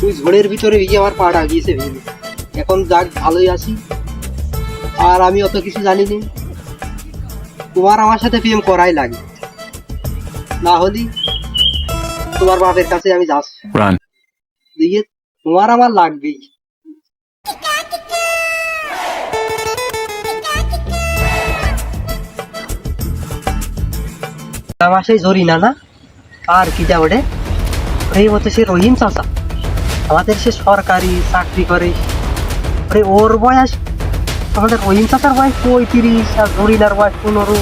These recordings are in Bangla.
তুই ঝড়ের ভিতরে গিয়ে আমার পাটা গিয়েছে ভেঙে। এখন যাক ভালোই আছি। আর আমি অত কিছু জানি না তোমার আমার সাথে প্রেম করাই লাগে। না হলে তোমার বাপের কাছে আমি যাচ্ছি। দিয়ে তোমার আমার লাগবেই। আমার সেই জরিনা না আর কিটা ওঠে এই মতো সে রহিম চাচা। আমাদের সে সরকারি চাকরি করে। আরে ওর বয়স আমাদের রহিম চাচার বয়স পঁয়ত্রিশ আর জরিনার বয়স পনেরো।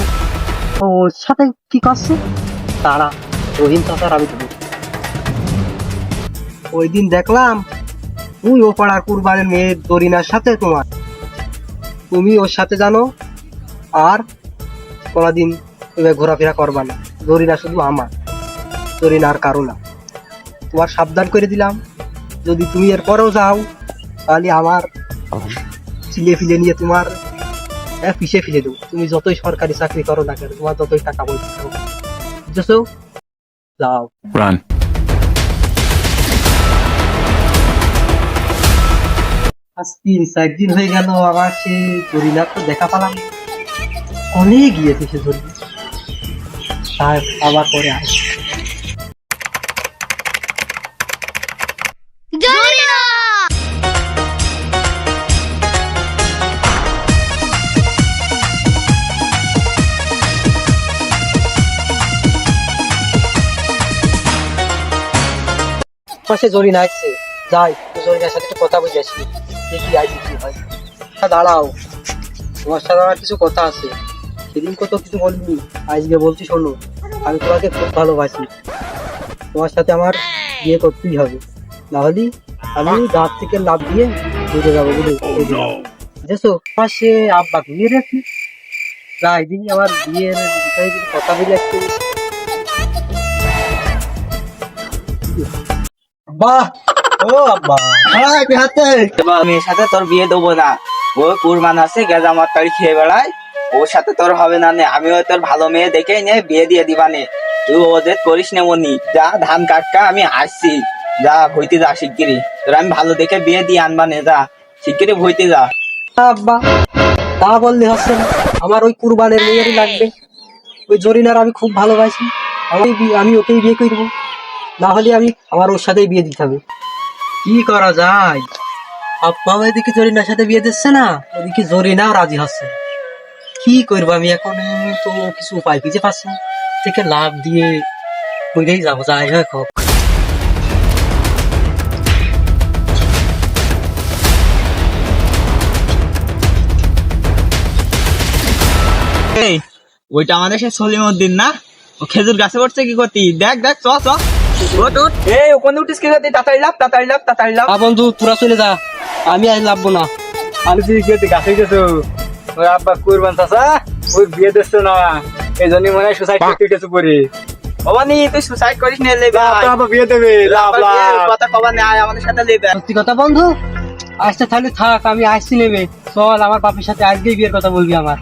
ওর সাথে কি করছে? তারা রহিম চাচার আমি দেবো। ওই দিন দেখলাম তুই ও পাড়ার কুরবানের মেয়ে দরিনার সাথে তোমার। তুমি ওর সাথে জানো, আর কোনোদিন তুমি ঘোরাফেরা করবা না। দরিনা শুধু আমার দরিনা আর কারও না। তোমার সাবধান করে দিলাম। যদি তুমি এর পরেও যাও তাহলে আমার চিলে ফিলে নিয়ে তোমার হ্যাঁ পিছিয়ে ফেলে দেবো। তুমি যতই সরকারি চাকরি করো না কেন তোমার যতই টাকা বলতে বুঝেছ? যাও. আজ তিন চার দিন হয়ে গেল আবার সে জরিনার তো দেখা পেলাম। অনেক গিয়েছে সে জরিনা। তার আবার পরে আস পাশে জরিনা আসছে যাই, জরিনার সাথে একটু কথা বুঝে আসি। দেখি আইসি কি হয়। দাঁড়াও। তোমার সাথে আমার কিছু কথা আছে। সেদিন কত কিছু বলিনি। আজকে বলছি, শোনো, আমি তোমাকে খুব ভালোবাসি। তোমার সাথে আমার বিয়ে করতেই হবে। না হলে আমি গাছ থেকে লাভ দিয়ে ঘুরে যাব দিলাম। বুঝেছ আমার আব্বা বিয়ে রেখি যাই দিন আমার বিয়ের বিষয়ে কথা বলে আসছি বাহ ও আব্বা। হ্যাঁ হাতে এবার মেয়ের সাথে তোর বিয়ে দেবো না। ও কুরবান আছে গেজা মাত্তারি খেয়ে বেড়ায়। ওর সাথে তোর হবে না নে। আমিও তোর ভালো মেয়ে দেখে নে বিয়ে দিয়ে দিবা নে। তুই ওদের করিস নে মনি। যা ধান কাটকা আমি আসছি। যা ভইতে যা শিগগিরি তোর আমি ভালো দেখে বিয়ে দিয়ে আনবা নে যা। শিগগিরি ভইতে যা। আব্বা তা বললে হচ্ছে না। আমার ওই কুরবানের মেয়েরই লাগবে। ওই জরিনার আমি খুব ভালোবাসি। আমি আমি ওকেই বিয়ে করব। না হলে আমি আমার ওর সাথেই বিয়ে দিতে হবে। কি করা যায়? আব্বা এদিকে জরিনার সাথে বিয়ে দিচ্ছে না ওদিকে জরিনাও রাজি হচ্ছে কি করব আমি এখন? তো কিছু উপায় খুঁজে পাচ্ছি থেকে লাভ দিয়ে কইরেই যাব যাই হোক। ওইটা আমাদের সে সলিমউদ্দিন না? ও খেজুর গাছে উঠছে কি করতি? দেখ দেখ চ চ। এই ওখানে উঠিস কি করতি তাড়াতাড়ি লাভ তাড়াতাড়ি লাভ তাড়াতাড়ি লাভ বন্ধু তোরা চলে যা। আমি আজ লাভবো না। আমি তুই গেতে গাছে গেছো আব্বা কুরবান চাচা ওই বিয়ে দিচ্ছ না। এই জন্য মনে হয় সুসাইড করতে গেছো পরে। ওমানি তুই সুসাইড করিস নে লে ভাই। আব্বা বিয়ে দেবে। লাভ লাভ কথা নে আমাদের সাথে লেবে। সত্যি কথা বন্ধু তাহলে থাক আমি আসছি নেবে চল আমার বাপের সাথে আজকেই বিয়ের কথা বলবি আমার।